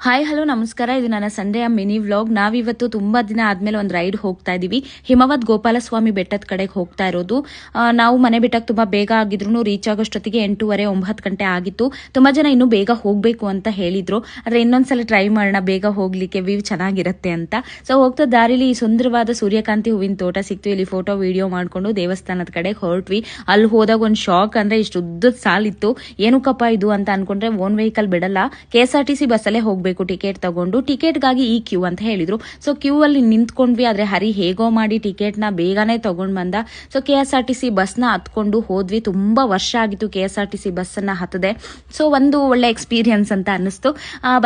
Hi, hello, ನಮಸ್ಕಾರ. ಇದು ನನ್ನ ಸಂಡೆಯ ಮಿನಿ ವ್ಲಾಗ್. ನಾವಿವತ್ತು ತುಂಬಾ ದಿನ ಆದ್ಮೇಲೆ ಒಂದು ರೈಡ್ ಹೋಗ್ತಾ ಇದೀವಿ. ಹಿಮವದ್ ಗೋಪಾಲಸ್ವಾಮಿ ಬೆಟ್ಟದ ಕಡೆಗೆ ಹೋಗ್ತಾ ಇರೋದು. ನಾವು ಮನೆ ಬಿಟ್ಟಕ್ಕೆ ತುಂಬಾ ಬೇಗ ಆಗಿದ್ರು ರೀಚ್ ಆಗೋಷ್ಟೊತ್ತಿಗೆ ಎಂಟೂವರೆ, ಒಂಬತ್ತು ಗಂಟೆ ಆಗಿತ್ತು. ತುಂಬಾ ಜನ ಇನ್ನೂ ಬೇಗ ಹೋಗ್ಬೇಕು ಅಂತ ಹೇಳಿದ್ರು. ಆದ್ರೆ ಇನ್ನೊಂದ್ಸಲ ಟ್ರೈ ಮಾಡೋಣ, ಬೇಗ ಹೋಗ್ಲಿಕ್ಕೆ ವ್ಯೂ ಚೆನ್ನಾಗಿರುತ್ತೆ ಅಂತ. ಸೊ ಹೋಗ್ತಾ ದಾರಿಲಿ ಈ ಸುಂದರವಾದ ಸೂರ್ಯಕಾಂತಿ ಹೂವಿನ ತೋಟ ಸಿಕ್ತು. ಇಲ್ಲಿ ಫೋಟೋ ವಿಡಿಯೋ ಮಾಡ್ಕೊಂಡು ದೇವಸ್ಥಾನದ ಕಡೆಗೆ ಹೊರಟ್ವಿ. ಅಲ್ಲಿ ಹೋದಾಗ ಒಂದು ಶಾಕ್ ಅಂದ್ರೆ ಇಷ್ಟು ಉದ್ದದ ಸಾಲಿತ್ತು ಏನಕ್ಕಪ್ಪ ಇದು ಅಂತ ಅನ್ಕೊಂಡ್ರೆ ಓನ್ ವೆಹಿಕಲ್ ಬಿಡಲ್ಲ. ಕೆ ಟಿ ಸಿ ಬಸ್ಸಲ್ಲೇ ಹೋಗ್ಬೇಕು. ಟಿಕೆಟ್ ತಗೊಂಡು, ಟಿಕೆಟ್ಗಾಗಿ ಈ ಕ್ಯೂ ಅಂತ ಹೇಳಿದ್ರು. ಸೊ ಕ್ಯೂ ಅಲ್ಲಿ ನಿಂತ್ಕೊಂಡ್ವಿ, ಆದ್ರೆ ಹರಿ ಹೇಗೋ ಮಾಡಿ ಟಿಕೆಟ್ನ ಬೇಗನೆ ತಗೊಂಡ್ ಬಂದ. So K S R T C ಬಸ್ನ ಹತ್ಕೊಂಡು ಹೋದ್ವಿ. ತುಂಬಾ ವರ್ಷ ಆಗಿತ್ತು K S R T C ಬಸ್ಸನ್ನ ಹತ್ತದೆ. ಸೊ ಒಂದು ಒಳ್ಳೆ ಎಕ್ಸ್ಪೀರಿಯನ್ಸ್ ಅಂತ ಅನ್ನಿಸ್ತು.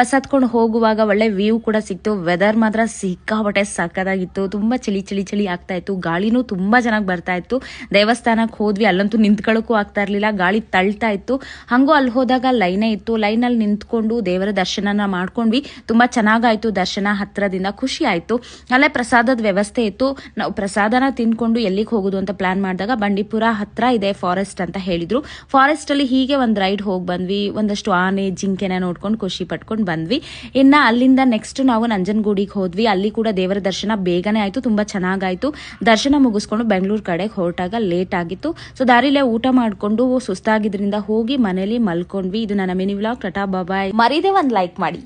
ಬಸ್ ಹತ್ಕೊಂಡು ಹೋಗುವಾಗ ಒಳ್ಳೆ ವ್ಯೂ ಕೂಡ ಸಿಕ್ತು. ವೆದರ್ ಮಾತ್ರ ಸಿಕ್ಕಾಪಟ್ಟೆ ಸಕ್ಕದಾಗಿತ್ತು ತುಂಬಾ ಚಳಿ ಚಳಿ ಚಳಿ ಆಗ್ತಾ ಇತ್ತು. ಗಾಳಿನೂ ತುಂಬಾ ಚೆನ್ನಾಗಿ ಬರ್ತಾ ಇತ್ತು. ದೇವಸ್ಥಾನಕ್ಕೆ ಹೋದ್ವಿ. ಅಲ್ಲಂತೂ ನಿಂತ್ಕೊಳ್ಳೋಕ್ಕೂ ಆಗ್ತಾ ಇರ್ಲಿಲ್ಲ. ಗಾಳಿ ತಳ್ತಾ ಇತ್ತು. ಹಂಗೂ ಅಲ್ಲಿ ಹೋದಾಗ ಲೈನೇ ಇತ್ತು. ಲೈನಲ್ಲಿ ನಿಂತ್ಕೊಂಡು ದೇವರ ದರ್ಶನನ ಮಾಡ್ಕೊಂಡ್ವಿ. ತುಂಬಾ ಚೆನ್ನಾಗಾಯ್ತು. ದರ್ಶನ ಹತ್ರದಿಂದ ಖುಷಿ ಆಯ್ತು. ಅಲ್ಲೇ ಪ್ರಸಾದದ ವ್ಯವಸ್ಥೆ ಇತ್ತು. ನಾವು ಪ್ರಸಾದನ ತಿನ್ಕೊಂಡು ಎಲ್ಲಿಗೆ ಹೋಗುದು ಅಂತ ಪ್ಲಾನ್ ಮಾಡಿದಾಗ ಬಂಡೀಪುರ ಹತ್ರ ಇದೆ ಫಾರೆಸ್ಟ್ ಅಂತ ಹೇಳಿದ್ರು. ಫಾರೆಸ್ಟ್ ಅಲ್ಲಿ ಹೀಗೆ ಒಂದು ರೈಡ್ ಹೋಗಿ ಬಂದ್ವಿ. ಒಂದಷ್ಟು ಆನೆ, ಜಿಂಕೆನ ನೋಡ್ಕೊಂಡು ಖುಷಿ ಪಟ್ಕೊಂಡು ಬಂದ್ವಿ. ಇನ್ನ ಅಲ್ಲಿಂದ ನೆಕ್ಸ್ಟ್ ನಾವು ನಂಜನಗೂಡಿಗೆ ಹೋದ್ವಿ. ಅಲ್ಲಿ ಕೂಡ ದೇವರ ದರ್ಶನ ಬೇಗನೆ ಆಯ್ತು. ತುಂಬಾ ಚೆನ್ನಾಗಾಯ್ತು. ದರ್ಶನ ಮುಗಿಸ್ಕೊಂಡು ಬೆಂಗಳೂರು ಕಡೆಗೆ ಹೊರಟಾಗ ಲೇಟ್ ಆಗಿತ್ತು. ಸೊ ದಾರಿಲೇ ಊಟ ಮಾಡ್ಕೊಂಡು ಸುಸ್ತಾಗಿದ್ರಿಂದ ಹೋಗಿ ಮನೇಲಿ ಮಲ್ಕೊಂಡ್ವಿ. ಇದು ನನ್ನ mini vlog tata bye bye ಮರೀದೆ ಒಂದು ಲೈಕ್ ಮಾಡಿ.